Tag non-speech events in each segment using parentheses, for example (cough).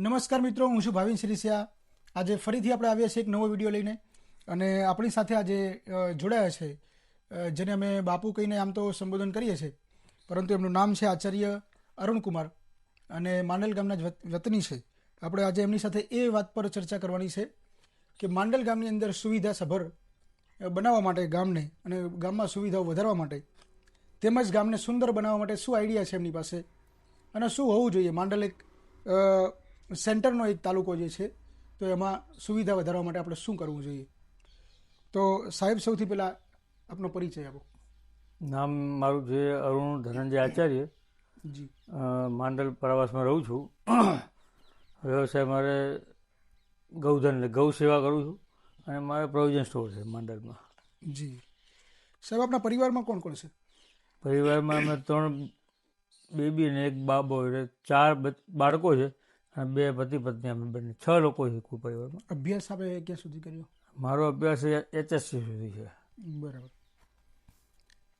નમસ્કાર મિત્રો, હું છું ભાવિન સિરિસિયા. આજે ફરીથી આપણે આવ્યા છીએ એક નવો વીડિયો લઈને અને આપણી સાથે આજે જોડાયા છે જેને અમે બાપુ કહીને આમ તો સંબોધન કરીએ છીએ, પરંતુ એમનું નામ છે આચાર્ય અરુણકુમાર અને માંડલ ગામના જ વત- વતની છે. આપણે આજે એમની સાથે એ વાત પર ચર્ચા કરવાની છે કે માંડલ ગામની અંદર સુવિધા સભર બનાવવા માટે ગામને અને ગામમાં સુવિધાઓ વધારવા માટે તેમજ ગામને સુંદર બનાવવા માટે શું આઈડિયા છે એમની પાસે અને શું હોવું જોઈએ? માંડલ એક સેન્ટરનો એક તાલુકો જે છે તો એમાં સુવિધા વધારવા માટે આપણે શું કરવું જોઈએ? તો સાહેબ સૌથી પહેલાં આપનો પરિચય આપો. નામ મારું છે અરુણ ધનંજય આચાર્ય જી. માંડલ પ્રવાસમાં રહું છું. વ્યવસાય મારે ગૌધન ગૌ સેવા કરું છું અને મારે પ્રોવિઝન સ્ટોર છે માંડલમાં. જી. સાહેબ આપણા પરિવારમાં કોણ કોણ છે? પરિવારમાં અમે ત્રણ બેબી અને એક બાબો એટલે ચાર બાળકો છે. અને બે પતિ પત્ની અમે બંને છ લોકો શીખવું પરિવારમાં અભ્યાસ આપે ક્યાં સુધી કર્યો? મારો અભ્યાસ એચએસસી સુધી છે. બરાબર.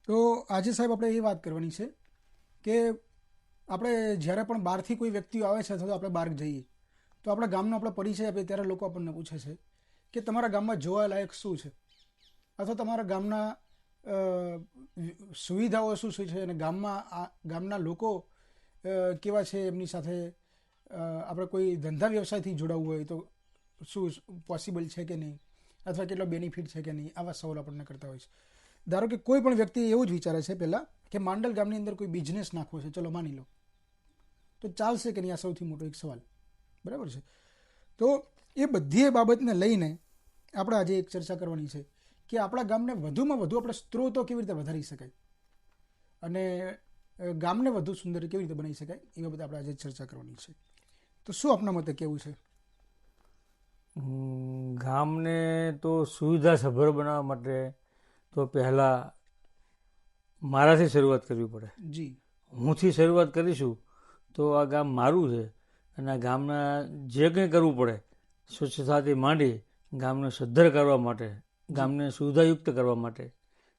તો આજે સાહેબ આપણે એ વાત કરવાની છે કે આપણે જ્યારે પણ બહારથી કોઈ વ્યક્તિઓ આવે છે અથવા તો આપણે બહાર જઈએ તો આપણા ગામનો આપણે પરિચય આપીએ ત્યારે લોકો આપણને પૂછે છે કે તમારા ગામમાં જોવાલાયક શું છે? અથવા તમારા ગામના સુવિધાઓ શું શું છે? અને ગામમાં આ ગામના લોકો કેવા છે? એમની સાથે આપણે કોઈ ધંધા વ્યવસાયથી જોડાવવું હોય તો શું પોસિબલ છે કે નહીં? અથવા કેટલો બેનિફિટ છે કે નહીં? આવા સવાલ આપણને કરતા હોય છે. ધારો કે કોઈ પણ વ્યક્તિ એવું જ વિચારે છે પહેલાં કે માંડલ ગામની અંદર કોઈ બિઝનેસ નાખવો છે, ચલો માની લો. તો ચાલશે કે નહીં? આ સૌથી મોટો એક સવાલ. બરાબર છે? તો એ બધી બાબતને લઈને આપણે આજે એક ચર્ચા કરવાની છે કે આપણા ગામને વધુમાં વધુ આપણે સ્ત્રોતો કેવી રીતે વધારી શકાય? અને ગામને વધુ સુંદર કેવી રીતે બનાવી શકાય? એ બાબતે આપણે આજે ચર્ચા કરવાની છે. તો શું આપના મતે કેવું છે? ગામને તો સુવિધા સભર બનાવવા માટે તો પહેલાં મારાથી શરૂઆત કરવી પડે. જી. હુંથી શરૂઆત કરીશું તો આ ગામ મારું છે અને આ ગામના જે કંઈ કરવું પડે સ્વચ્છતાથી માંડી ગામને સદ્ધર કરવા માટે ગામને સુવિધાયુક્ત કરવા માટે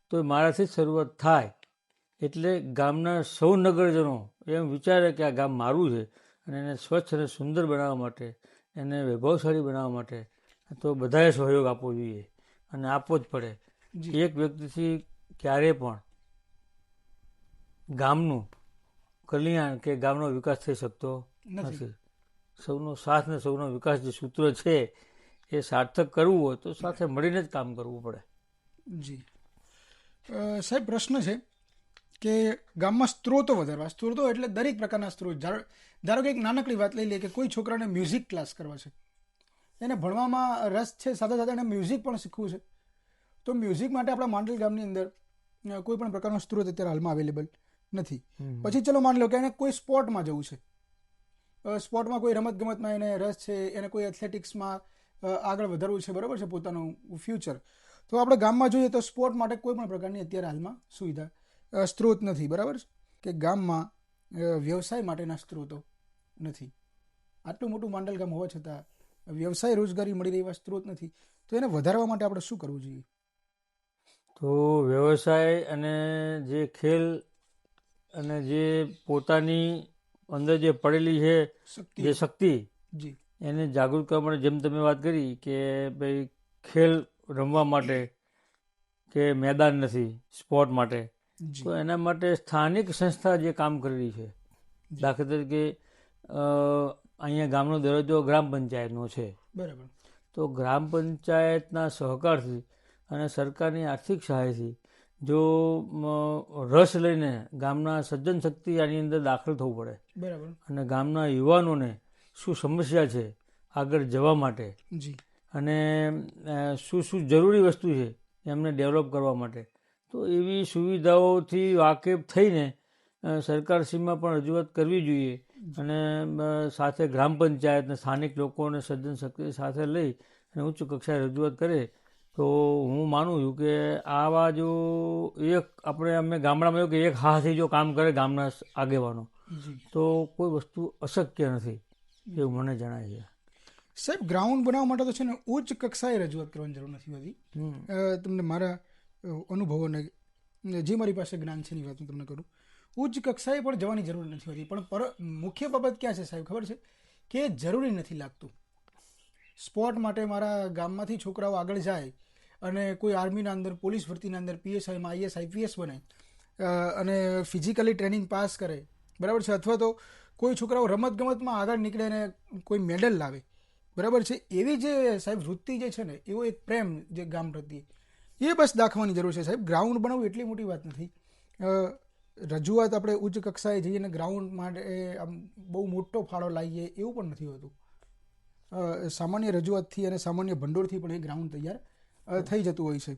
તો એ મારાથી જ શરૂઆત થાય. એટલે ગામના સૌ નગરજનો એમ વિચારે કે આ ગામ મારું છે અને એને સ્વચ્છ અને સુંદર બનાવવા માટે એને વૈભવશાળી બનાવવા માટે તો બધાએ સહયોગ આપવો જોઈએ અને આપવો જ પડે. એક વ્યક્તિથી ક્યારેય પણ ગામનું કલ્યાણ કે ગામનો વિકાસ થઈ શકતો નથી. સૌનો સાથ ને સૌનો વિકાસ જે સૂત્ર છે એ સાર્થક કરવું હોય તો સાથે મળીને જ કામ કરવું પડે. જી. સાહેબ પ્રશ્ન છે. કે ગામમાં સ્ત્રોતો વધારવા. સ્ત્રોતો એટલે દરેક પ્રકારના સ્ત્રોત. ધારો કે એક નાનકડી વાત લઈ લઈએ કે કોઈ છોકરાને મ્યુઝિક ક્લાસ કરવા છે. એને ભણવામાં રસ છે સાથે સાથે એને મ્યુઝિક પણ શીખવું છે. તો મ્યુઝિક માટે આપણા માંડલ ગામની અંદર કોઈ પણ પ્રકારનો સ્ત્રોત અત્યારે હાલમાં અવેલેબલ નથી. પછી ચલો માની લો કે એને કોઈ સ્પોર્ટમાં જવું છે. સ્પોર્ટમાં કોઈ રમત ગમતમાં એને રસ છે એને કોઈ એથ્લેટિક્સમાં આગળ વધારવું છે બરાબર છે પોતાનું ફ્યુચર તો આપણે ગામમાં જોઈએ તો સ્પોર્ટ માટે કોઈ પણ પ્રકારની અત્યારે હાલમાં સુવિધા સ્ત્રોત નથી બરાબર કે ગામમાં વ્યવસાય માટેના સ્ત્રોતો નથી. આટલું મોટું માંડલ ગામ હોવા છતાં વ્યવસાય રોજગારી મળી રહી એવા સ્ત્રોત નથી. તો એને વધારવા માટે આપણે શું કરવું જોઈએ? તો વ્યવસાય અને જે ખેલ અને જે પોતાની અંદર જે પડેલી છે શક્તિ. જે શક્તિ જી. એને જાગૃત કરવા માટે જેમ તમે વાત કરી કે ભાઈ ખેલ રમવા માટે કે મેદાન નથી સ્પોર્ટ માટે તો એના માટે સ્થાનિક સંસ્થા જે કામ કરી રહી છે. દાખલા તરીકે અહીંયા ગામનો દરજ્જો ગ્રામ પંચાયતનો છે. બરાબર. તો ગ્રામ પંચાયતના સહકારથી અને સરકારની આર્થિક સહાયથી જો રસ લઈને ગામના સજ્જન શક્તિ આની અંદર દાખલ થવું પડે બરાબર. અને ગામના યુવાનોને શું સમસ્યા છે આગળ જવા માટે જી. અને શું શું જરૂરી વસ્તુ છે એમને ડેવલપ કરવા માટે. તો એવી સુવિધાઓથી વાકેફ થઈને સરકાર સરકારશ્રીમાં પણ રજૂઆત કરવી જોઈએ અને સાથે ગ્રામ પંચાયતને સ્થાનિક લોકોને સજ્જન શક્તિ સાથે લઈ અને ઉચ્ચ કક્ષાએ રજૂઆત કરે તો હું માનું છું કે આવા જો એક આપણે અમે ગામડામાં એવું કે એક હાથથી જો કામ કરે ગામના આગેવાનો તો કોઈ વસ્તુ અશક્ય નથી એવું મને જણાય છે. સાહેબ ગ્રાઉન્ડ બનાવવા માટે તો છે ને ઉચ્ચ કક્ષાએ રજૂઆત કરવાની જરૂર નથી હોતી. તમને મારા અ, અનુભવોને જે મારી પાસે જ્ઞાન છે એની વાત હું તમને કરું. ઉચ્ચ કક્ષાએ પણ જવાની જરૂર નથી હોતી પણ પર મુખ્ય બાબત ક્યાં છે સાહેબ? ખબર છે? કે જરૂરી નથી લાગતું. સ્પોર્ટ માટે મારા ગામમાંથી છોકરાઓ આગળ જાય અને કોઈ આર્મીના અંદર પોલીસ ભરતીના અંદર પીએસઆઈમાં આઈએસ આઈપીએસ બને અને ફિઝિકલી ટ્રેનિંગ પાસ કરે બરાબર છે? અથવા તો કોઈ છોકરાઓ રમતગમતમાં આગળ નીકળે અને કોઈ મેડલ લાવે બરાબર છે? એવી જે સાહેબ વૃત્તિ જે છે ને એવો એક પ્રેમ જે ગામ પ્રત્યે એ બસ દાખવાની જરૂર છે. સાહેબ ગ્રાઉન્ડ બનાવવું એટલી મોટી વાત નથી. રજૂઆત આપણે ઉચ્ચ કક્ષાએ જઈને ગ્રાઉન્ડ માટે આમ બહુ મોટો ફાળો લાવીએ એવું પણ નથી હોતું. સામાન્ય રજૂઆતથી અને સામાન્ય ભંડોળથી પણ એ ગ્રાઉન્ડ તૈયાર થઈ જતું હોય છે.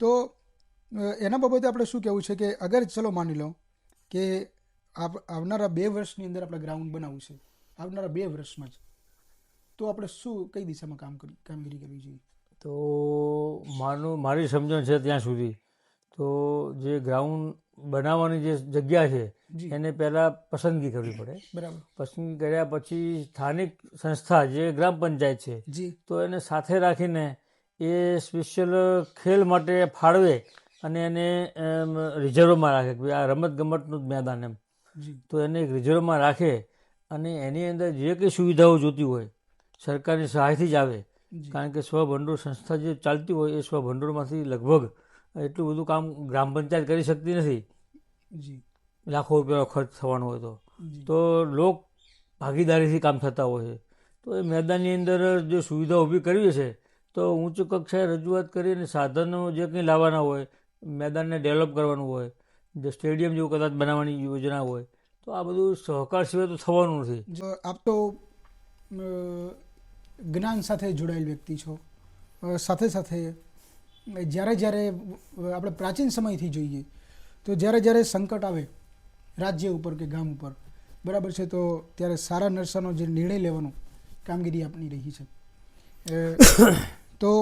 તો એના બાબતે આપણે શું કહેવું છે કે અગર ચલો માની લો કે આવનારા બે વર્ષની અંદર આપણે ગ્રાઉન્ડ બનાવવું છે. આવનારા બે વર્ષમાં જ. તો આપણે શું, કઈ દિશામાં કામ કામગીરી કરવી જોઈએ? તો માનું મારી સમજણ છે ત્યાં સુધી. તો જે ગ્રાઉન્ડ બનાવવાની જે જગ્યા છે એને પહેલાં પસંદગી કરવી પડે. બરાબર. પસંદગી કર્યા પછી સ્થાનિક સંસ્થા જે ગ્રામ પંચાયત છે તો એને સાથે રાખીને એ સ્પેશિયલ ખેલ માટે ફાળવે અને એને રિઝર્વમાં રાખે કે આ રમત ગમતનું જ મેદાન એમ. તો એને એક રિઝર્વમાં રાખે અને એની અંદર જે કંઈ સુવિધાઓ જોતી હોય સરકારની સહાયથી જ આવે કારણ કે સ્વભંડોળ સંસ્થા જે ચાલતી હોય એ સ્વભંડોળમાંથી લગભગ એટલું બધું કામ ગ્રામ પંચાયત કરી શકતી નથી. જી. લાખો રૂપિયાનો ખર્ચ થવાનો હોય તો. તો લોક ભાગીદારીથી કામ થતા હોય છે. તો એ મેદાનની અંદર જે સુવિધા ઊભી કરવી છે તો ઊંચ કક્ષાએ રજૂઆત કરીને સાધનો જે કંઈ લાવવાના હોય મેદાનને ડેવલપ કરવાનું હોય જે સ્ટેડિયમ જેવું કદાચ બનાવવાની યોજના હોય તો આ બધું સહકાર સિવાય તો થવાનું નથી. આપ તો જ્ઞાન સાથે જોડાયેલ વ્યક્તિ છો. સાથે સાથે જ્યારે જ્યારે આપણે પ્રાચીન સમયથી જોઈએ, તો જ્યારે જ્યારે સંકટ આવે, રાજ્ય ઉપર કે ગામ ઉપર, બરાબર છે, તો ત્યારે સારા નરસાનો જે નિર્ણય લેવાનો કામગીરી આપની રહી છે. (coughs) તો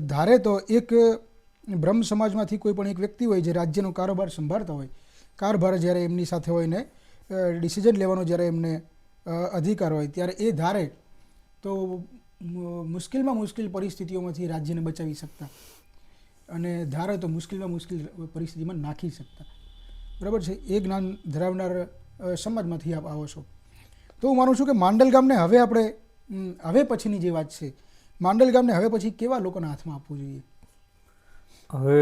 ધારે તો એક બ્રહ્મ સમાજમાંથી કોઈ પણ એક વ્યક્તિ હોય જે રાજ્યનો કારોબાર સંભાળતા હોય, કારભાર જ્યારે એમની સાથે હોય ને ડિસિઝન લેવાનો જ્યારે એમને અધિકાર હોય, ત્યારે એ ધારે તો મુશ્કેલમાં મુશ્કેલ પરિસ્થિતિઓમાંથી રાજ્યને બચાવી શકતા. અને ધારે તો મુશ્કેલમાં મુશ્કેલ પરિસ્થિતિમાં નાખી શકતા. બરાબર છે? એ જ્ઞાન ધરાવનાર સમાજમાંથી આપ આવો છો. તો હું માનું છું કે માંડલ ગામને હવે આપણે હવે પછીની જે વાત છે માંડલ ગામને હવે પછી કેવા લોકોના હાથમાં આપવું જોઈએ? હવે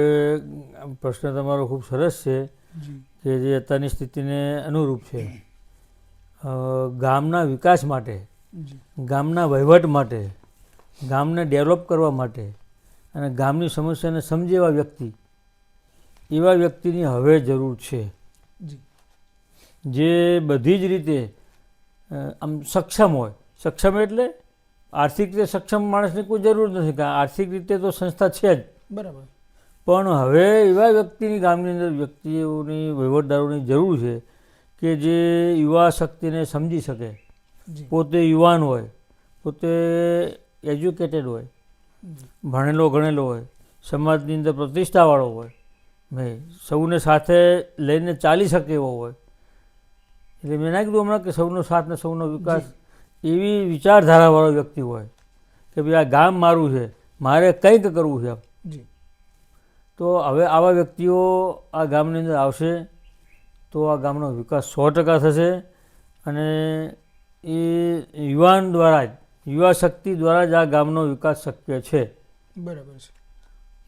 પ્રશ્ન તમારો ખૂબ સરસ છે કે જે અત્યારની સ્થિતિને અનુરૂપ છે. ગામના વિકાસ માટે ગામના વહીવટ માટે ગામને ડેવલપ કરવા માટે અને ગામની સમસ્યાને સમજે એવા વ્યક્તિ એવા વ્યક્તિની હવે જરૂર છે. જે. બધી જ રીતે આમ સક્ષમ હોય. સક્ષમ એટલે આર્થિક રીતે સક્ષમ માણસની કોઈ જરૂર નથી કારણ આર્થિક રીતે તો સંસ્થા છે જ. બરાબર. પણ હવે એવા વ્યક્તિની ગામની અંદર વ્યક્તિઓની વહીવટદારોની જરૂર છે કે જે યુવા શક્તિને સમજી શકે. પોતે યુવાન હોય પોતે એજ્યુકેટેડ હોય ભણેલો ગણેલો હોય સમાજની અંદર પ્રતિષ્ઠાવાળો હોય મેં સૌને સાથે લઈને ચાલી શકે એવો હોય. એટલે મેં ના કીધું હમણાં કે સૌનો સાથ ને સૌનો વિકાસ એવી વિચારધારાવાળો વ્યક્તિ હોય કે ભાઈ આ ગામ મારું છે મારે કંઈક કરવું છે. જી. તો હવે આવા વ્યક્તિઓ આ ગામની અંદર આવશે તો આ ગામનો વિકાસ સો ટકા થશે અને એ યુવાન દ્વારા જ યુવા શક્તિ દ્વારા જ આ ગામનો વિકાસ શક્ય છે. બરાબર છે.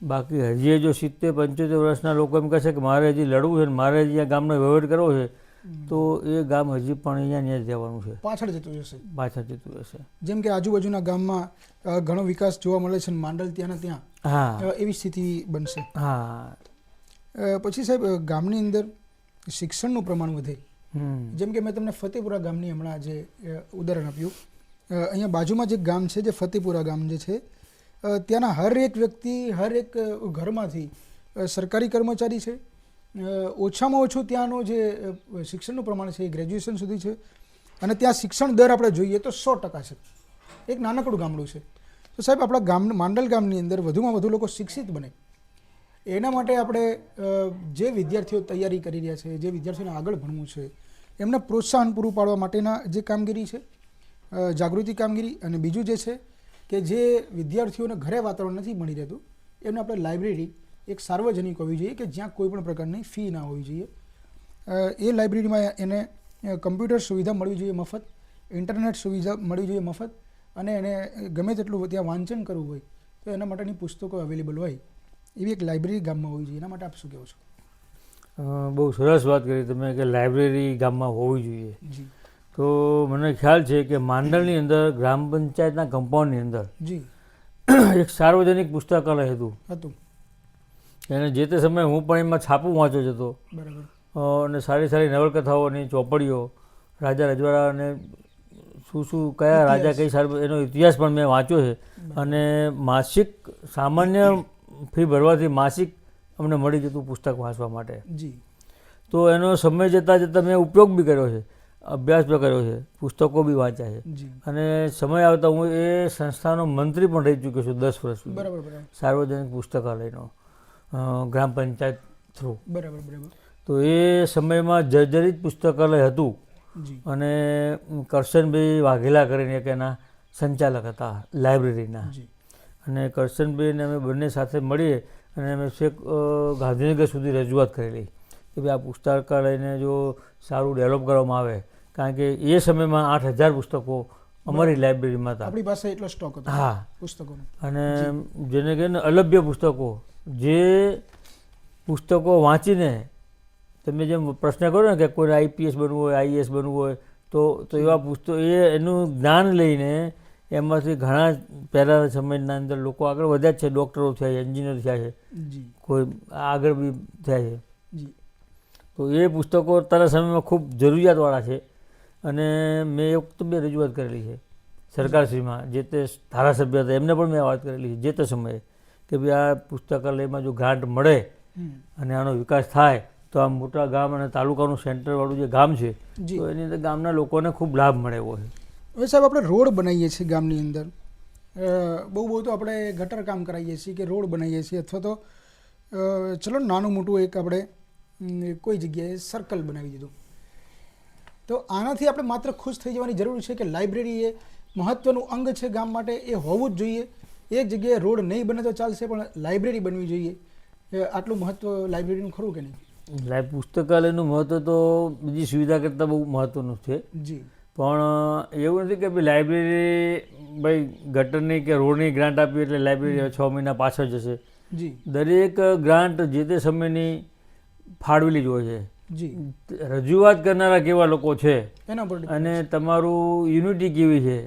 બાકી હજી જો સિત્તેર પંચોતેર વર્ષના લોકો એમ કહેશે કે મારે હજી લડવું છે ને મારે હજી આ ગામનો વહીવટ કરવો છે તો એ ગામ હજી પણ અહીંયા ન્યાય જવાનું છે. પાછળ જતું જશે પાછળ જતું રહેશે. જેમ કે આજુબાજુના ગામમાં ઘણો વિકાસ જોવા મળે છે માંડલ ત્યાંના ત્યાં હા. એવી સ્થિતિ બનશે. હા. પછી સાહેબ ગામની અંદર શિક્ષણનું પ્રમાણ વધે. જેમ કે મેં તમને ફતેપુરા ગામની હમણાં જે ઉદાહરણ આપ્યું. અહીંયા બાજુમાં જે ગામ છે, જે ફતેપુરા ગામ જે છે ત્યાંના હર એક વ્યક્તિ, હર એક ઘરમાંથી સરકારી કર્મચારી છે. ઓછામાં ઓછું ત્યાંનું જે શિક્ષણનું પ્રમાણ છે એ ગ્રેજ્યુએશન સુધી છે. અને ત્યાં શિક્ષણ દર આપણે જોઈએ તો સો ટકા છે. એક નાનકડું ગામડું છે. તો સાહેબ, આપણા ગામ, માંડલ ગામની અંદર વધુમાં વધુ લોકો શિક્ષિત બને. એના માટે આપણે જે વિદ્યાર્થીઓ તૈયારી કરી રહ્યા છે, જે વિદ્યાર્થીઓને આગળ ભણવું છે એમને પ્રોત્સાહન પૂરું પાડવા માટેના જે કામગીરી છે જાગૃતિ કામગીરી અને બીજું જે છે કે જે વિદ્યાર્થીઓને ઘરે વાતાવરણ નથી મળી રહેતું, એમને આપણે લાઇબ્રેરી એક સાર્વજનિક હોવી જોઈએ કે જ્યાં કોઈ પણ પ્રકારની ફી ના હોવી જોઈએ. એ લાઇબ્રેરીમાં એને કમ્પ્યુટર સુવિધા મળવી જોઈએ મફત, ઇન્ટરનેટ સુવિધા મળવી જોઈએ મફત અને એને ગમે તેટલું ત્યાં વાંચન કરવું હોય તો એના માટેની પુસ્તકો અવેલેબલ હોય. એવી એક લાઇબ્રેરી ગામમાં હોવી જોઈએ. એના માટે આપ શું કહો છો? બહુ સરસ વાત કરી તમે કે લાઇબ્રેરી ગામમાં હોવી જોઈએ. તો મને ખ્યાલ છે કે માંડળની અંદર ગ્રામ પંચાયતના કમ્પાઉન્ડની અંદર (clears throat) એક સાર્વજનિક પુસ્તકાલય હતું. હતું. અને જે તે સમયે હું પણ એમાં છાપું વાંચો જતો બરાબર. અને સારી સારી નવલકથાઓની ચોપડીઓ રાજા રજવાડા અને શું શું કયા રાજા કઈ સારી એનો ઇતિહાસ પણ મેં વાંચ્યો છે. અને માસિક સામાન્ય ફી ભરવાથી માસિક અમને મળી જતું પુસ્તક વાંચવા માટે. જી. તો એનો સમય જતાં જતાં મેં ઉપયોગ બી કર્યો છે અભ્યાસ બી કર્યો છે પુસ્તકો બી વાંચ્યા છે. અને સમય આવતા હું એ સંસ્થાનો મંત્રી પણ રહી ચૂક્યો છું દસ વર્ષ સુધી. સાર્વજનિક પુસ્તકાલયનો ગ્રામ પંચાયત થ્રુ. બરાબર બરાબર. તો એ સમયમાં જર્જરિત પુસ્તકાલય હતું. અને કરશનભાઈ વાઘેલા કરીને એક એના સંચાલક હતા લાઇબ્રેરીના. અને કરશનભાઈને અમે બંને સાથે મળીએ અને અમે છેક ગાંધીનગર સુધી રજૂઆત કરેલી કે ભાઈ આ પુસ્તકાલયને જો સારું ડેવલપ કરવામાં આવે કારણ કે એ સમયમાં આઠ હજાર પુસ્તકો અમારી લાઇબ્રેરીમાં હતા. આપણી પાસે એટલો સ્ટોક હતો. હા. પુસ્તકો અને જેને કહેને અલભ્ય પુસ્તકો જે પુસ્તકો વાંચીને તમે જેમ પ્રશ્ન કરો ને કે કોઈને આઈપીએસ બનવું હોય આઈએસ બનવું હોય તો તો એવા પુસ્તકો એ એનું જ્ઞાન લઈને એમાંથી ઘણા પહેલાંના સમયના અંદર લોકો આગળ વધ્યા જ છે ડૉક્ટરો થયા છે એન્જિનિયર થયા છે. કોઈ આગળ બી થયા છે. તો એ પુસ્તકો અત્યારના સમયમાં ખૂબ જરૂરિયાતવાળા છે અને મેં એક તો બે રજૂઆત કરેલી છે સરકારશ્રીમાં જે તે ધારાસભ્ય હતા એમને પણ મેં વાત કરેલી છે જે તે સમયે કે ભાઈ આ પુસ્તકાલયમાં જો ગ્રાન્ટ મળે અને આનો વિકાસ થાય તો આ મોટા ગામ અને તાલુકાનું સેન્ટરવાળું જે ગામ છે તો એની અંદર ગામના લોકોને ખૂબ લાભ મળે એવો છે. હવે સાહેબ આપણે રોડ બનાવીએ છીએ ગામની અંદર. બહુ બહુ તો આપણે ગટર કામ કરાવીએ છીએ કે રોડ બનાવીએ છીએ અથવા તો ચલો નાનું મોટું એક આપણે કોઈ જગ્યાએ સર્કલ બનાવી દીધું. તો આનાથી આપણે માત્ર ખુશ થઈ જવાની જરૂર છે કે લાઇબ્રેરી એ મહત્ત્વનું અંગ છે ગામ માટે એ હોવું જ જોઈએ. એક જગ્યાએ રોડ નહીં બને તો ચાલશે પણ લાઇબ્રેરી બનવી જોઈએ. આટલું મહત્ત્વ લાઇબ્રેરીનું ખરું કે નહીં? લાઈવ પુસ્તકાલયનું મહત્ત્વ તો બીજી સુવિધા કરતાં બહુ મહત્ત્વનું છે. જી. પણ એવું નથી કે ભાઈ લાઇબ્રેરી ભાઈ ગટરની કે રોડની ગ્રાન્ટ આપી એટલે લાઇબ્રેરી છ મહિના પાછળ જશે. જી. દરેક ગ્રાન્ટ જે તે સમયની ફાળવેલી જ હોય જી. છે રજૂઆત કરનારા કેવા લોકો છે? એના પર અને તમારું યુનિટી કેવી છે?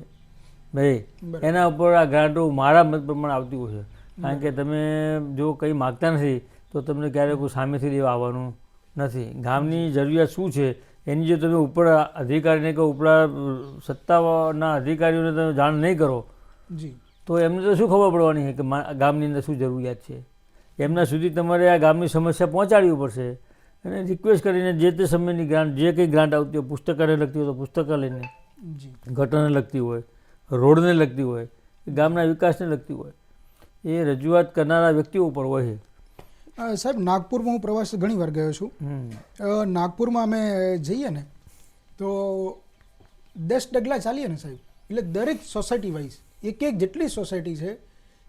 ભાઈ એના ઉપર આ ગ્રાન્ટો મારા મત પ્રમાણે આવતી હોય છે. કારણ કે તમે જો કંઈ માગતા નથી તો તમને ક્યારેક સામેથી દેવા આવવાનું નથી. ગામની જરૂરિયાત શું છે? એની જો તમે ઉપર અધિકારીને કે ઉપલા સત્તાના અધિકારીઓને તમે જાણ નહીં કરો જી. તો એમને તો શું ખબર પડવાની છે કે મા- ગામની અંદર શું જરૂરિયાત છે? એમના સુધી તમારે આ ગામની સમસ્યા પહોંચાડવી પડશે. અને રિક્વેસ્ટ કરીને જે તે સમયની ગ્રાન્ટ જે કંઈ ગ્રાન્ટ આવતી હોય પુસ્તકાલય લગતી હોય તો પુસ્તકાલયને ઘટને લગતી હોય રોડને લગતી હોય ગામના વિકાસને લગતી હોય એ રજૂઆત કરનારા વ્યક્તિઓ ઉપર હોય છે. સાહેબ નાગપુરમાં હું પ્રવાસ ઘણી વાર ગયો છું. નાગપુરમાં અમે જઈએ ને તો દસ ડગલા ચાલીએ ને સાહેબ. એટલે દરેક સોસાયટી વાઇઝ એક એક જેટલી સોસાયટી છે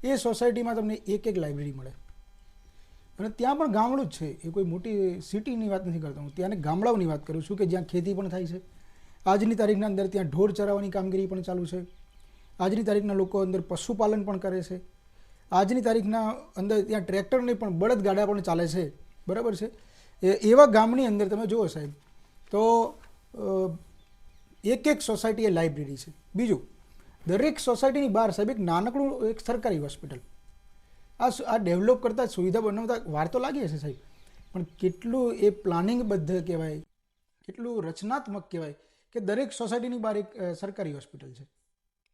એ સોસાયટીમાં તમને એક એક લાઇબ્રેરી મળે. અને ત્યાં પણ ગામડું જ છે. એ કોઈ મોટી સિટીની વાત નથી કરતો હું. ત્યાંને ગામડાઓની વાત કરું છું કે જ્યાં ખેતી પણ થાય છે. આજની તારીખના અંદર ત્યાં ઢોર ચરાવવાની કામગીરી પણ ચાલુ છે. આજની તારીખના લોકો અંદર પશુપાલન પણ કરે છે. આજની તારીખના અંદર ત્યાં ટ્રેક્ટરની પણ બળદગાડા પણ ચાલે છે. બરાબર છે? એ, એવા ગામની અંદર તમે જુઓ સાહેબ, તો એક એક સોસાયટી એ લાઇબ્રેરી છે. બીજું, દરેક સોસાયટીની બહાર સાહેબ એક નાનકડું એક સરકારી હોસ્પિટલ. આ આ ડેવલપ કરતા સુવિધા બનાવતા વાર તો લાગી હશે સાહેબ, પણ કેટલું એ પ્લાનિંગબદ્ધ કહેવાય, કેટલું રચનાત્મક કહેવાય કે દરેક સોસાયટીની બહાર એક સરકારી હોસ્પિટલ છે.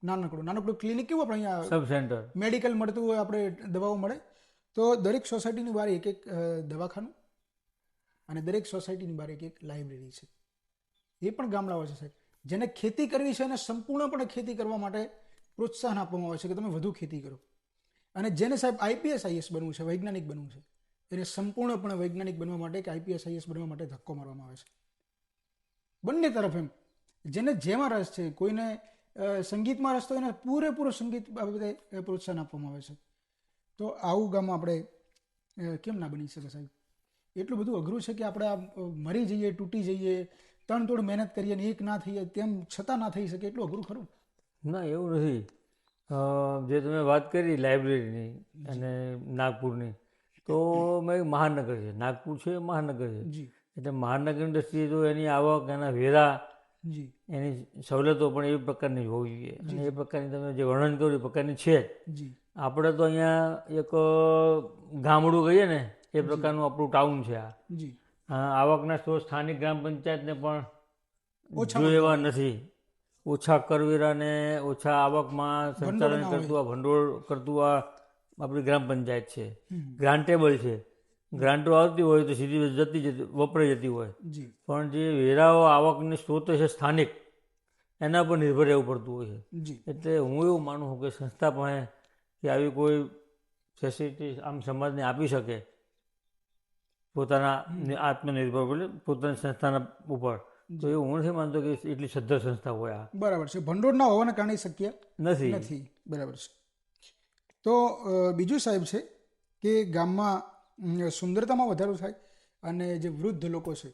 નાનકડું. નાનકડું ક્લિનિક કેવું આપણે અહીંયા સબ સેન્ટર મેડિકલ મળતું હોય આપણે દવાઓ મળે. તો દરેક સોસાયટીની બહાર એક એક દવાખાનું અને દરેક સોસાયટીની બહાર એક એક લાઇબ્રેરી છે. એ પણ ગામડાઓ છે સાહેબ. જેને ખેતી કરવી છે એને સંપૂર્ણપણે ખેતી કરવા માટે પ્રોત્સાહન આપવામાં આવે છે કે તમે વધુ ખેતી કરો. અને જેને સાહેબ આઈપીએસ આઈએસ બનવું છે વૈજ્ઞાનિક બનવું છે એને સંપૂર્ણપણે વૈજ્ઞાનિક બનવા માટે કે આઈપીએસ આઈએસ બનવા માટે ધક્કો મારવામાં આવે છે. બંને તરફ એમ જેને જેમાં રસ છે કોઈને સંગીતમાં રસ તો એને પૂરેપૂરો સંગીત બાબતે પ્રોત્સાહન આપવામાં આવે છે. તો આવું ગામ આપણે કેમ ના બની શકે સાહેબ? એટલું બધું અઘરું છે કે આપણે આ મરી જઈએ તૂટી જઈએ ત્રણ તોડ મહેનત કરીએ અને એક ના થઈએ તેમ છતાં ના થઈ શકે એટલું અઘરું ખરું? ના એવું નથી. જે તમે વાત કરી લાઇબ્રેરીની અને નાગપુરની તો મેં મહાનગર છે. નાગપુર છે મહાનગર છે. જી. એટલે મહાનગરની દ્રષ્ટિએ જો એની આવક એના વેરા જી. એની સવલતો પણ એવી પ્રકારની હોવી જોઈએ. અને એ પ્રકારની તમે જે વર્ણન કર્યું એ પ્રકારની છે જ. આપણે તો અહીંયા એક ગામડું કહીએ ને એ પ્રકારનું આપણું ટાઉન છે આ. જી. આવકના સ્ત્રોત સ્થાનિક ગ્રામ પંચાયતને પણ ઓછા જો એવા નથી. ઓછા કરવેરાને ઓછા આવકમાં સંચાલન કરતું આ ભંડોળ કરતું આ આપણી ગ્રામ પંચાયત છે. ગ્રાન્ટેબલ છે. ગ્રાન્ટો આવતી હોય તો સીધી જતી જતી વપરાઈ જતી હોય. પણ જે વેરાઓ આવકની સ્ત્રોત છે સ્થાનિક એના પર નિર્ભર રહેવું પડતું હોય છે. એટલે હું એવું માનું છું કે સંસ્થા પાસે કે આવી કોઈ ફેસિલિટી આમ સમાજને આપી શકે પોતાના આત્મનિર્ભર એટલે પોતાની સંસ્થાના ઉપર. તો એવું હું નથી માનતો કે એટલી સદ્ધર સંસ્થા હોય આ. બરાબર છે. ભંડોળ ના હોવાના કારણે શક્ય નથી. નથી. બરાબર છે. તો બીજું સાહેબ છે કે ગામમાં સુંદરતામાં વધારો થાય અને જે વૃદ્ધ લોકો છે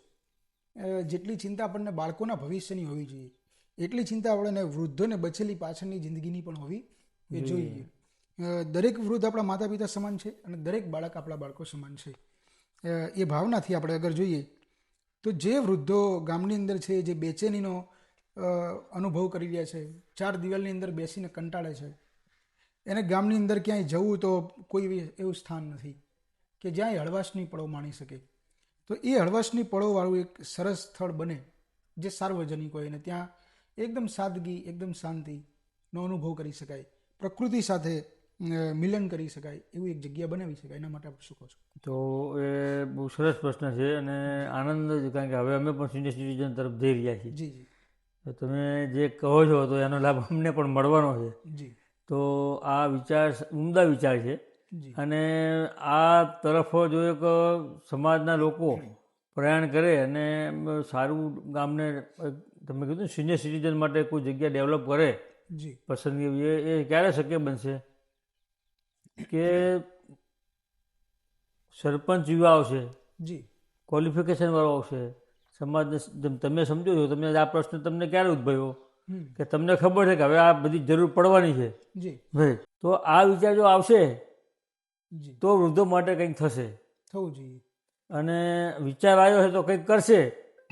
જેટલી ચિંતા આપણને બાળકોના ભવિષ્યની હોવી જોઈએ એટલી ચિંતા આપણને વૃદ્ધોને બચેલી પાછળની જિંદગીની પણ હોવી જોઈએ. દરેક વૃદ્ધ આપણા માતા પિતા સમાન છે અને દરેક બાળક આપણા બાળકો સમાન છે. એ ભાવનાથી આપણે અગર જોઈએ તો જે વૃદ્ધો ગામની અંદર છે જે બેચેનીનો અનુભવ કરી રહ્યા છે ચાર દિવાલની અંદર બેસીને કંટાળે છે એને ગામની અંદર ક્યાંય જવું તો કોઈ એવું સ્થાન નથી. કે જ્યાં એ હળવાશની પળો માણી શકે. તો એ હળવાશની પળોવાળું એક સરસ સ્થળ બને જે સાર્વજનિક હોય અને ત્યાં એકદમ સાદગી એકદમ શાંતિનો અનુભવ કરી શકાય. પ્રકૃતિ સાથે મિલન કરી શકાય એવી એક જગ્યા બનાવી શકાય. એના માટે આપણે શું કહો છો? તો એ બહુ સરસ પ્રશ્ન છે અને આનંદ જ કારણ કે હવે અમે પણ સિનિયર સિટીઝન તરફ જઈ રહ્યા છીએ. જી જી. તો તમે જે કહો છો તો એનો લાભ અમને પણ મળવાનો છે. જી. તો આ વિચાર ઉમદા વિચાર છે. અને આ તરફ જો એક સમાજના લોકો પ્રયાણ કરે અને સારું ગામને તમે કીધું સિનિયર સિટીઝન માટે કોઈ જગ્યા ડેવલપ કરે જી. પસંદગી એ ક્યારે શક્ય બનશે? કે સરપંચ યુવા આવશે જી. ક્વોલિફિકેશન વાળો આવશે સમાજને તમે સમજો છો તમે આ પ્રશ્ન તમને ક્યારે ઉદ્ભવ્યો? કે તમને ખબર છે કે હવે આ બધી જરૂર પડવાની છે? જી. ભાઈ તો આ વિચાર જો આવશે તો વૃદ્ધો માટે કંઈક થશે. થવું જોઈએ. અને વિચાર આવ્યો છે તો કંઈક કરશે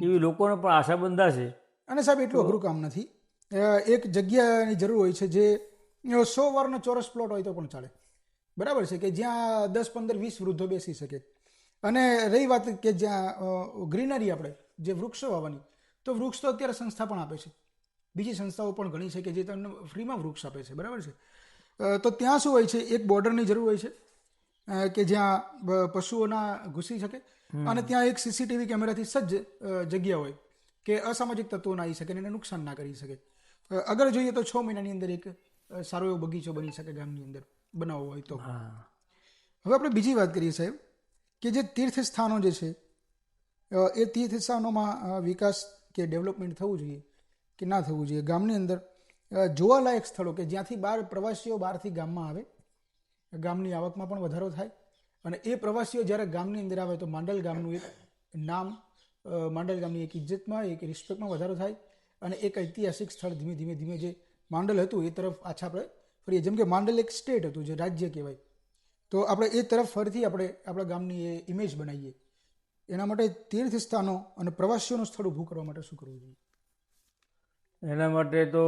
એવી લોકોને પણ આશા બંધાશે. અને સાહેબ એટલું અઘરું કામ નથી. એક જગ્યાની જરૂર હોય છે જે સો વારનો ચોરસ પ્લોટ હોય તો પણ ચાલે. બરાબર છે કે જ્યાં દસ પંદર વીસ વૃદ્ધો બેસી શકે. અને રહી વાત કે જ્યાં ગ્રીનરી આપણે જે વૃક્ષો વાવવાની તો વૃક્ષ તો અત્યારે સંસ્થા પણ આપે છે. બીજી સંસ્થાઓ પણ ઘણી છે કે જે તમને ફ્રીમાં વૃક્ષ આપે છે. બરાબર છે? તો ત્યાં શું હોય છે? એક બોર્ડરની જરૂર હોય છે? કે જ્યાં પશુઓના ઘૂસી શકે. અને ત્યાં એક સીસીટીવી કેમેરાથી સજ્જ જગ્યા હોય કે અસામાજિક તત્વો ના આવી શકે અને એને નુકસાન ના કરી શકે. અગર જોઈએ તો છ મહિનાની અંદર એક સારો એવો બગીચો બની શકે ગામની અંદર બનાવવો હોય તો. હવે આપણે બીજી વાત કરીએ સાહેબ કે જે તીર્થ સ્થાનો જે છે એ તીર્થ સ્થાનોમાં વિકાસ કે ડેવલપમેન્ટ થવું જોઈએ કે ના થવું જોઈએ ગામની અંદર? જોવાલાયક સ્થળો કે જ્યાંથી બહાર પ્રવાસીઓ બહારથી ગામમાં આવે ગામની આવકમાં પણ વધારો થાય. અને એ પ્રવાસીઓ જ્યારે ગામની અંદર આવે તો માંડલ ગામનું એક નામ માંડલ ગામની એક ઇજ્જતમાં એક રિસ્પેક્ટમાં વધારો થાય. અને એક ઐતિહાસિક સ્થળ ધીમે ધીમે ધીમે જે માંડલ હતું એ તરફ પાછા આપણે ફરીએ જેમ કે માંડલ એક સ્ટેટ હતું જે રાજ્ય કહેવાય. તો આપણે એ તરફ ફરીથી આપણે આપણા ગામની એ ઇમેજ બનાવીએ. એના માટે તીર્થ સ્થાનો અને પ્રવાસીઓનું સ્થળ ઊભું કરવા માટે શું કરવું જોઈએ? એના માટે તો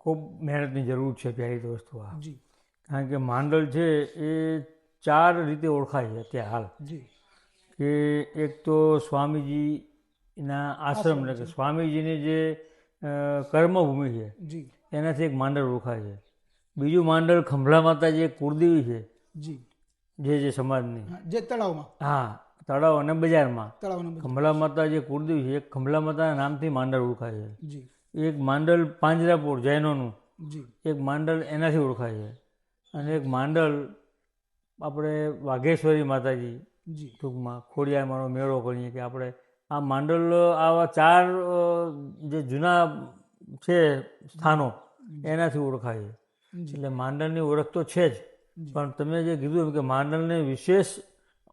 ખૂબ મહેનતની જરૂર છે પહેલી તો વસ્તુ આ. જી. કારણ કે માંડલ છે એ ચાર રીતે ઓળખાય છે અત્યારે હાલ. કે એક તો સ્વામીજીના આશ્રમ એટલે કે સ્વામીજીની જે કર્મભૂમિ છે એનાથી એક માંડળ ઓળખાય છે. બીજું માંડળ ખંભળા માતા જે કુળદેવી છે. જે. જે સમાજની. જે તળાવમાં. હા તળાવ અને બજારમાં. ખંભળા માતા જે કુળદેવી છે. એક ખંભળા માતાના નામથી માંડળ ઓળખાય છે. એક માંડળ પાંજરાપોળ જૈનોનું. એક માંડળ એનાથી ઓળખાય છે. અને એક માંડલ આપણે વાઘેશ્વરી માતાજી ટૂંકમાં ખોડિયારમાંનો મેળો ગણીએ કે આપણે આ માંડલ આવા ચાર જે જૂના છે સ્થાનો એનાથી ઓળખાય છે. એટલે માંડલની ઓળખ તો છે જ. પણ તમે જે કીધું કે માંડલને વિશેષ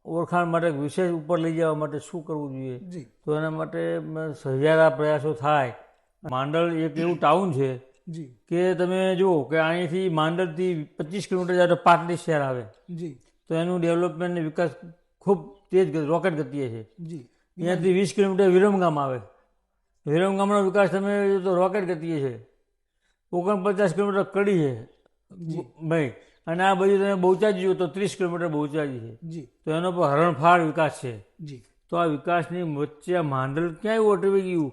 ઓળખાણ માટે વિશેષ ઉપર લઈ જવા માટે શું કરવું જોઈએ? તો એના માટે સહિયારા પ્રયાસો થાય. માંડલ એક એવું ટાઉન છે જી. કે તમે જુઓ કે અહીંથી માંડલથી પચીસ કિલોમીટર જાય તો પાટડી શહેર આવે. જી. તો એનું ડેવલપમેન્ટ ને વિકાસ ખૂબ તેજ રોકેટ ગતિએ છે. જી. અહીંયાથી વીસ કિલોમીટર વિરમગામ આવે. વિરમગામનો વિકાસ તમે તો રોકેટ ગતિએ છે. ઓગણપચાસ કિલોમીટર કડી છે. ભાઈ અને આ બાજુ તમે બહુચાજી જુઓ તો ત્રીસ કિલોમીટર બહુચાજી છે. જી. તો એનો પણ હરણફાળ વિકાસ છે. જી. તો આ વિકાસની વચ્ચે આ માંડલ ક્યાંય ઓટવી ગયું.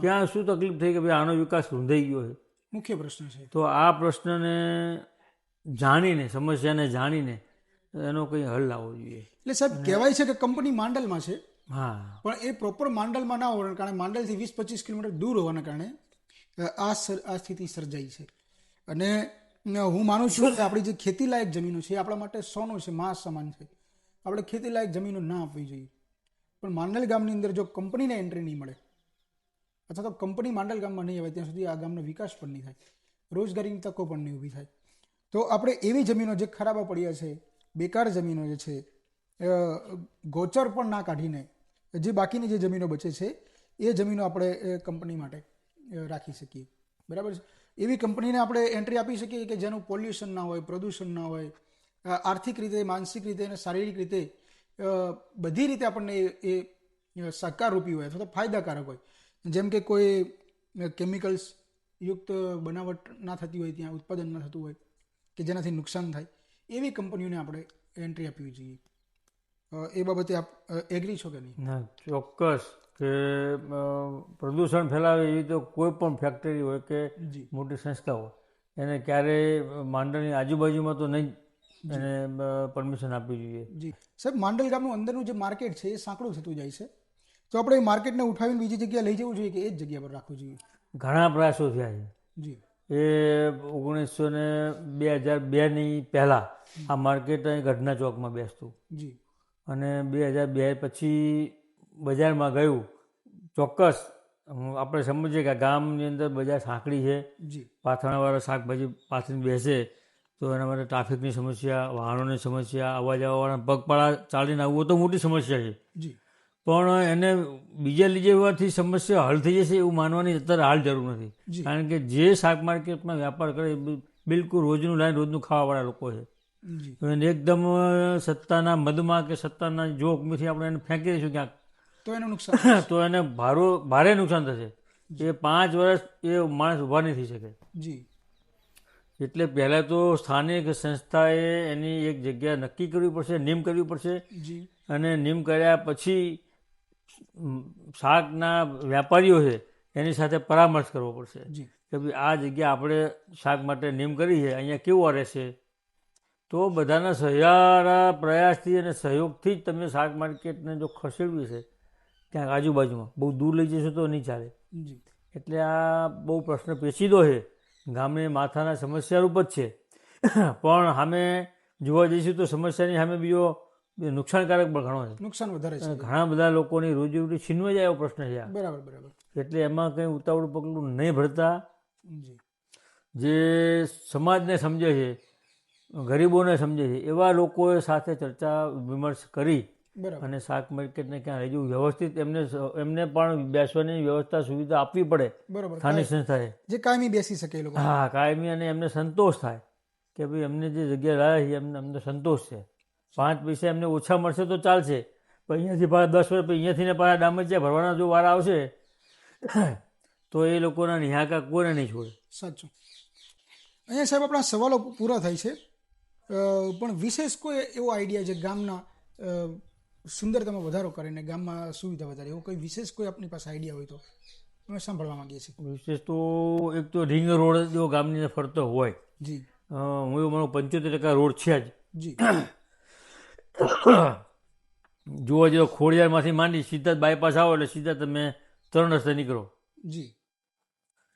ક્યાં શું તકલીફ થઈ કે ભાઈ આનો વિકાસ રૂંધાઈ ગયો છે? મુખ્ય પ્રશ્ન છે. તો આ પ્રશ્નને જાણીને સમસ્યાને જાણીને એનો કંઈ હલ લાવવો જોઈએ. એટલે સાહેબ કહેવાય છે કે કંપની માંડલમાં છે હા. પણ એ પ્રોપર માંડલમાં ના હોવાના કારણે માંડલથી વીસ પચીસ કિલોમીટર દૂર હોવાના કારણે આ આ સ્થિતિ સર્જાઈ છે. અને હું માનું છું કે આપણી જે ખેતીલાયક જમીનો છે એ આપણા માટે સોનું છે માસ સમાન છે. આપણે ખેતીલાયક જમીનો ના આપવી જોઈએ. પણ માંડલ ગામની અંદર જો કંપનીને એન્ટ્રી નહીં મળે અથવા તો કંપની માંડલ ગામમાં નહીં આવે, ત્યાં સુધી આ ગામનો વિકાસ પણ નહીં થાય. રોજગારીની તકો પણ નહીં ઊભી થાય. તો આપણે એવી જમીનો જે ખરાબા પડ્યા છે બેકાર જમીનો જે છે ગોચર પણ ના કાઢીને, જે બાકીની જે જમીનો બચે છે, એ જમીનો આપણે કંપની માટે રાખી શકીએ. બરાબર છે? એવી કંપનીને આપણે એન્ટ્રી આપી શકીએ કે જેનું પોલ્યુશન ના હોય, પ્રદૂષણ ના હોય આર્થિક રીતે, માનસિક રીતે અને શારીરિક રીતે બધી રીતે આપણને એ એ સહકારરૂપી હોય અથવા તો ફાયદાકારક હોય. જેમ કે કોઈ કેમિકલ્સ યુક્ત બનાવટ ના થતી હોય ત્યાં ઉત્પાદન ના થતું હોય કે જેનાથી નુકસાન થાય એવી કંપનીઓને આપણે એન્ટ્રી આપવી જોઈએ. એ બાબતે આપ એગ્રી છો કે નહીં? ના ચોક્કસ કે પ્રદૂષણ ફેલાવે એવી તો કોઈ પણ ફેક્ટરી હોય કે મોટી સંસ્થા હોય એને ક્યારેય માંડળની આજુબાજુમાં તો નહીં એને પરમિશન આપવી જોઈએ. જી. સાહેબ માંડલ ગામનું અંદરનું જે માર્કેટ છે એ સાંકડું થતું જાય છે. તો આપણે માર્કેટને ઉઠાવીને બીજી જગ્યાએ લઈ જવું જોઈએ કે એ જ જગ્યા પર રાખવું જોઈએ? ઘણા પ્રયાસો થયા છે. જી. એ ઓગણીસો ને બે હજાર બેની પહેલાં આ માર્કેટ અહીં ગઢના ચોકમાં બેસતું. જી. અને બે હજાર બે પછી બજારમાં ગયું. ચોક્કસ આપણે સમજીએ કે ગામની અંદર બજાર સાંકડી છે. પાથરણાવાળા શાકભાજી પાથરીને બેસે તો એના માટે ટ્રાફિકની સમસ્યા વાહનોની સમસ્યા આવવા જવાવાળા પગપાળા ચાલીને આવવું તો મોટી સમસ્યા છે. જી. પણ એને બીજા લીધે હોવાથી સમસ્યા હલ થઈ જશે એવું માનવાની અત્યારે હાલ જરૂર નથી. કારણ કે જે શાક માર્કેટમાં વ્યાપાર કરે બિલકુલ રોજનું લાઈન રોજનું ખાવાવાળા લોકો છે. એને એકદમ સત્તાના મદમાં કે સત્તાના જોકમાંથી આપણે એને ફેંકી દઈશું ક્યાંક. તો એનું નુકસાન (coughs) તો એને ભારો ભારે નુકસાન થશે. એ પાંચ વર્ષ એ માણસ ઊભા નહીં થઈ શકે. જી. એટલે પહેલાં તો સ્થાનિક સંસ્થાએ એની એક જગ્યા નક્કી કરવી પડશે નિમ કરવી પડશે. અને નિમ કર્યા પછી શાકના વેપારીઓ છે એની સાથે પરામર્શ કરવો પડશે. કે ભાઈ આ જગ્યા આપણે શાક માટે નિમ કરી છે અહીંયા કેવું રહેશે? તો બધાના સહિયારા પ્રયાસથી અને સહયોગથી જ તમે શાક માર્કેટને જો ખસેડવી છે ક્યાંક આજુબાજુમાં બહુ દૂર લઈ જશો તો નહીં ચાલે. એટલે આ બહુ પ્રશ્ન પેચીદો છે. ગામની માથાના સમસ્યારૂપ જ છે. પણ સામે જોવા જઈશું તો સમસ્યાની સામે બીજો નુકસાનકારક પણ ઘણો છે. નુકસાન વધારે છે. ઘણા બધા લોકોની રોજીરોટી છીનવાઈ જાય એવો પ્રશ્ન છે બરાબર બરાબર. એટલે એમાં કંઈ ઉતાવળું પગલું નહીં ભરતા. જે. સમાજને સમજે છે ગરીબોને સમજે છે એવા લોકોએ સાથે ચર્ચા વિમર્શ કરી બરાબર. અને શાક માર્કેટને ક્યાં લઈ જવું વ્યવસ્થિત એમને એમને પણ બેસવાની વ્યવસ્થા સુવિધા આપવી પડે. બરાબર. સ્થાનિક સંસ્થાએ. જે કાયમી બેસી શકે લોકો. હા કાયમી અને એમને સંતોષ થાય. કે ભાઈ એમને જે જગ્યા લાવ્યા છે એમને અમને સંતોષ છે. પાંચ પૈસા એમને ઓછા મળશે તો ચાલશે. પણ અહીંયાથી પાછા દસ વર્ષ અહીંયાથી ને પાછા ડામજિયા ભરવાના જો વાર આવશે તો એ લોકોના નિહાકા કોને નહીં છોડે. સાચું. અહીંયા સાહેબ આપણા સવાલો પૂરા થાય છે. પણ વિશેષ કોઈ એવો આઈડિયા છે ગામના સુંદરતામાં વધારો કરીને ગામમાં સુવિધા વધારે એવો કોઈ વિશેષ કોઈ આપણી પાસે આઈડિયા હોય તો અમે સાંભળવા માંગીએ છીએ. વિશેષ તો એક તો રિંગ રોડ જો ગામની ફરતો હોય જી. હું મારો પંચોતેર ટકા રોડ છે જ. જી. (coughs) જોવા જેવો ખોડિયારમાંથી માંડી સીધા જ બાયપાસ આવો એટલે સીધા તમે ત્રણ રસ્તે નીકળો. જી.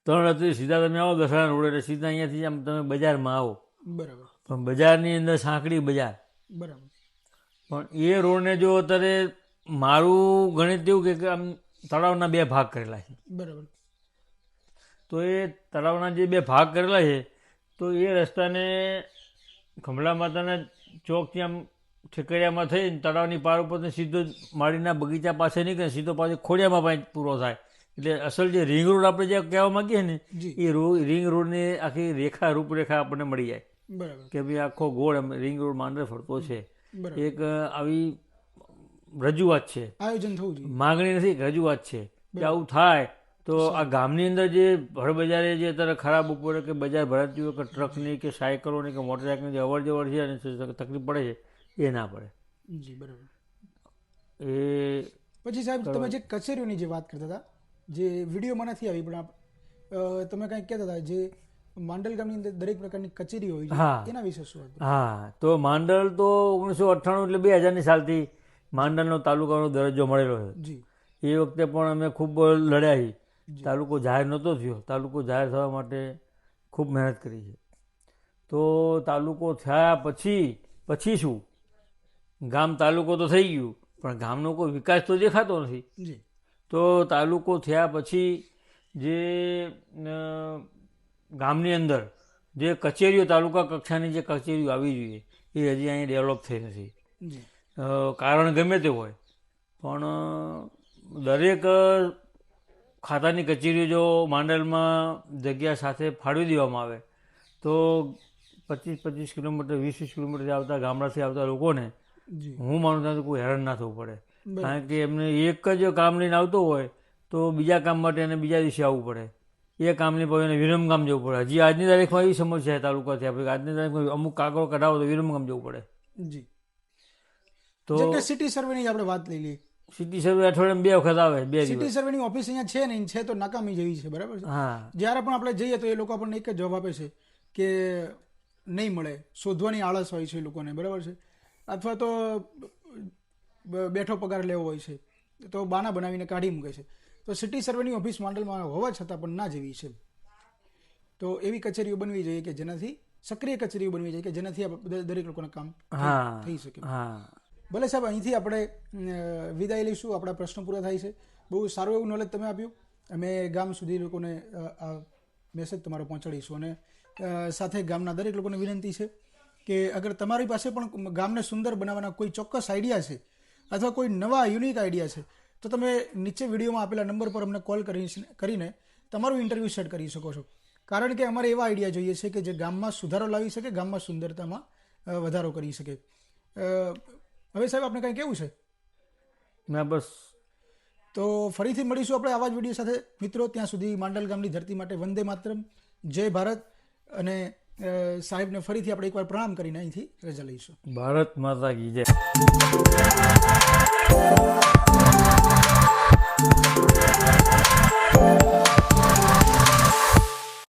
ત્રણ રસ્તે સીધા તમે આવો દસરા રોડ એટલે સીધા અહીંયાથી આમ તમે બજારમાં આવો. બરાબર. પણ બજારની અંદર સાંકડી બજાર. બરાબર. પણ એ રોડને જો અત્યારે મારું ગણિત એવું કે કે આમ તળાવના બે ભાગ કરેલા છે. બરાબર. તો એ તળાવના જે બે ભાગ કરેલા છે તો એ રસ્તાને ખમલા માતાના ચોકથી આમ ઠેકરિયામાં થઈને તળાવની પાર ઉપર સીધો માળીના બગીચા પાસે નીકળે સીધો પાછો ખોડિયામાં પાણી પૂરો થાય. એટલે અસલ જે રિંગ રોડ આપણે જે કહેવા માંગીએ ને એ રિંગ રોડની આખી રેખા રૂપરેખા આપણને મળી જાય. કે ભાઈ આખો ગોળ રિંગ રોડ માંડર ફરતો છે. એક આવી રજૂઆત છે. આયોજન થવું જોઈએ. માગણી નથી રજૂઆત છે. કે આવું થાય તો આ ગામની અંદર જે ભરબજારે જે અત્યારે ખરાબ ઉપર કે બજાર ભરાતી હોય કે ટ્રકની કે સાયકલોની કે મોટરસાયકલની જે અવર જવર છે અને તકલીફ પડે છે એ ના પડે. જી બરાબર. એ પછી સાહેબ તમે જે કચેરીઓની જે વાત કરતા હતા જે વિડીયોમાં નથી આવી પણ તમે કંઈક કહેતા હતા જે માંડલ ગામની અંદર દરેક પ્રકારની કચેરી હોય હા. છે એના વિશે શું હા તો માંડલ તો ઓગણીસો અઠ્ઠાણું એટલે બે હજારની સાલથી માંડલનો તાલુકાનો દરજ્જો મળેલો છે. જી. એ વખતે પણ અમે ખૂબ લડ્યા તાલુકો જાહેર નહોતો થયો. તાલુકો જાહેર થવા માટે ખૂબ મહેનત કરી છે. તો તાલુકો થયા પછી પછી શું? ગામ તાલુકો તો થઈ ગયું પણ ગામનો કોઈ વિકાસ તો દેખાતો નથી. તો તાલુકો થયા પછી જે ગામની અંદર જે કચેરીઓ તાલુકા કક્ષાની જે કચેરીઓ આવી જોઈએ એ હજી અહીં ડેવલપ થઈ નથી. કારણ ગમે તે હોય પણ દરેક ખાતાની કચેરીઓ જો માંડલમાં જગ્યા સાથે ફાળવી દેવામાં આવે તો પચીસ પચીસ કિલોમીટર વીસ વીસ કિલોમીટર આવતા ગામડાથી આવતા લોકોને હું માનું ત્યાં કોઈ હેરાન ના થવું પડે. કારણ કે એમને એક જ કામ લઈને આવતો હોય તો બીજા કામ માટે એને બીજા દિવસે આવવું પડે. એ કામની પછી એને વિરમગામ જવું પડે. હજી આજની તારીખમાં એવી સમસ્યા છે તાલુકાથી આપણે આજની તારીખમાં અમુક કાગળ કઢાવો તો વિરમગામ જવું પડે. જી. તો સિટી સર્વેની આપણે વાત લઈ લઈએ. સિટી સર્વે અઠવાડિયામાં બે વખત આવે બે સિટી સર્વેની ઓફિસ અહીંયા છે નહીં છે તો નાકામી જેવી છે બરાબર છે? હા. જ્યારે પણ આપણે જઈએ તો એ લોકો આપણને એક જ જવાબ આપે છે કે નહીં મળે. શોધવાની આળસ હોય છે એ લોકોને બરાબર છે? અથવા તો બેઠો પગાર લેવો હોય છે તો બાના બનાવીને કાઢી મૂકે છે. તો સિટી સર્વેની ઓફિસ માંડલમાં હોવા છતાં પણ ના જેવી છે. તો એવી કચેરીઓ બનવી જોઈએ કે જેનાથી સક્રિય કચેરીઓ બનવી જોઈએ કે જેનાથી દરેક લોકોના કામ થઈ શકે. ભલે સાહેબ અહીંથી આપણે વિદાય લઈશું આપણા પ્રશ્નો પૂરા થાય છે. બહુ સારું એવું નોલેજ તમે આપ્યું. અમે ગામ સુધી લોકોને આ મેસેજ તમારો પહોંચાડીશું અને સાથે ગામના દરેક લોકોને વિનંતી છે. કે અગર તમારી પાસે પણ ગામને સુંદર બનાવવાના કોઈ ચોક્કસ આઈડિયા છે અથવા કોઈ નવા યુનિક આઈડિયા છે તો તમે નીચે વિડીયોમાં આપેલા નંબર પર અમને કોલ કરી કરીને તમારું ઇન્ટરવ્યૂ સેટ કરી શકો છો. કારણ કે અમારે એવા આઈડિયા જોઈએ છે કે જે ગામમાં સુધારો લાવી શકે ગામમાં સુંદરતામાં વધારો કરી શકે. હવે સાહેબ આપણે કંઈ કેવું છે? ના બસ. તો ફરીથી મળીશું આપણે આવા જ વીડિયો સાથે. મિત્રો ત્યાં સુધી માંડલ ગામની ધરતી માટે વંદે માતરમ. જય ભારત. અને સાહેબને ફરીથી આપણે એકવાર પ્રણામ કરીને અહીંથી રજા લઈશું. ભારત માતા કી જય.